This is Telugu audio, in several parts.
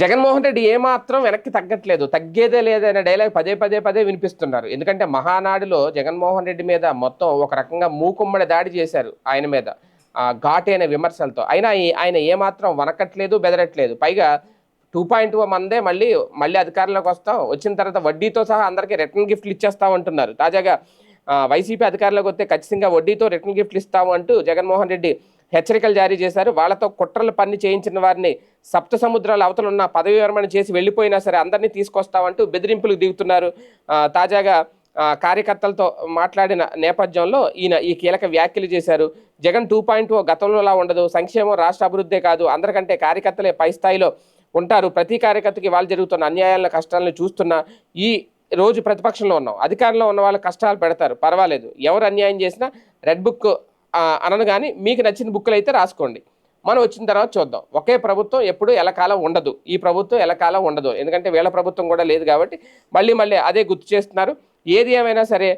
జగన్మోహన్ రెడ్డి ఏమాత్రం వెనక్కి తగ్గట్లేదు. తగ్గేదే లేదనే డైలాగ్ పదే పదే పదే వినిపిస్తున్నారు. ఎందుకంటే మహానాడులో జగన్మోహన్ రెడ్డి మీద మొత్తం ఒక రకంగా మూకుమ్మడి దాడి చేశారు ఆయన మీద ఘాటైన విమర్శలతో. అయినా ఆయన ఏమాత్రం వనకట్లేదు బెదరట్లేదు. పైగా టూ పాయింట్ ఓ మందే మళ్ళీ మళ్ళీ అధికారంలోకి వస్తాం. వచ్చిన తర్వాత వడ్డీతో సహా అందరికీ రిటర్న్ గిఫ్ట్లు ఇచ్చేస్తాం అంటున్నారు. తాజాగా వైసీపీ అధికారంలోకి వస్తే ఖచ్చితంగా వడ్డీతో రిటర్న్ గిఫ్ట్లు ఇస్తాము అంటూ జగన్మోహన్ రెడ్డి హెచ్చరికలు జారీ చేశారు. వాళ్ళతో కుట్రలు పన్ని చేయించిన వారిని సప్త సముద్రాల అవతల ఉన్న పదవి విరమణ చేసి వెళ్ళిపోయినా సరే అందరినీ తీసుకొస్తామంటూ బెదిరింపులకు దిగుతున్నారు. తాజాగా కార్యకర్తలతో మాట్లాడిన నేపథ్యంలో ఈయన ఈ కీలక వ్యాఖ్యలు చేశారు. జగన్ టూ పాయింట్ ఓ గతంలోలా ఉండదు. సంక్షేమం రాష్ట్ర అభివృద్ధే కాదు. అందరికంటే కార్యకర్తలే పై స్థాయిలో ఉంటారు. ప్రతి కార్యకర్తకి వాళ్ళు జరుగుతున్న అన్యాయాలను కష్టాలను చూస్తున్నా ఈ రోజు ప్రతిపక్షంలో ఉన్నాం. అధికారంలో ఉన్న వాళ్ళు కష్టాలు పెడతారు. పర్వాలేదు. ఎవరు అన్యాయం చేసినా రెడ్ బుక్ అనను కానీ మీకు నచ్చిన బుక్లు అయితే రాసుకోండి. మనం వచ్చిన తర్వాత చూద్దాం. ఒకే ప్రభుత్వం ఎప్పుడు ఎలకాలం ఉండదు. ఈ ప్రభుత్వం ఎలకాలం ఉండదు. ఎందుకంటే వీళ్ళ ప్రభుత్వం కూడా లేదు కాబట్టి మళ్ళీ మళ్ళీ అదే గుర్తు చేస్తున్నారు. ఏది ఏమైనా సరే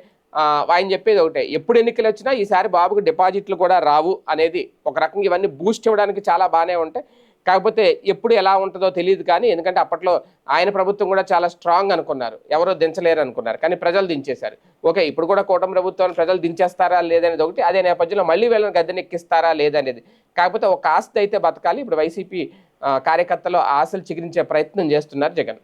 ఆయన చెప్పేది ఒకటే. ఎప్పుడు ఎన్నికలు వచ్చినా ఈసారి బాబుకు డిపాజిట్లు కూడా రావు అనేది ఒక రకంగా ఇవన్నీ బూస్ట్ ఇవ్వడానికి చాలా బాగానే ఉంటాయి. కాకపోతే ఎప్పుడు ఎలా ఉంటుందో తెలియదు కానీ ఎందుకంటే అప్పట్లో ఆయన ప్రభుత్వం కూడా చాలా స్ట్రాంగ్ అనుకున్నారు. ఎవరో దించలేరు అనుకున్నారు కానీ ప్రజలు దించేశారు. ఓకే ఇప్పుడు కూడా కూటమి ప్రభుత్వాన్ని ప్రజలు దించేస్తారా లేదనేది ఒకటి అదే నేపథ్యంలో మళ్ళీ వీళ్ళని గద్దెనెక్కిస్తారా లేదనేది. కాకపోతే ఒక ఆస్తి అయితే బతకాలి. ఇప్పుడు వైసీపీ కార్యకర్తలు ఆశలు చిగురించే ప్రయత్నం చేస్తున్నారు జగన్.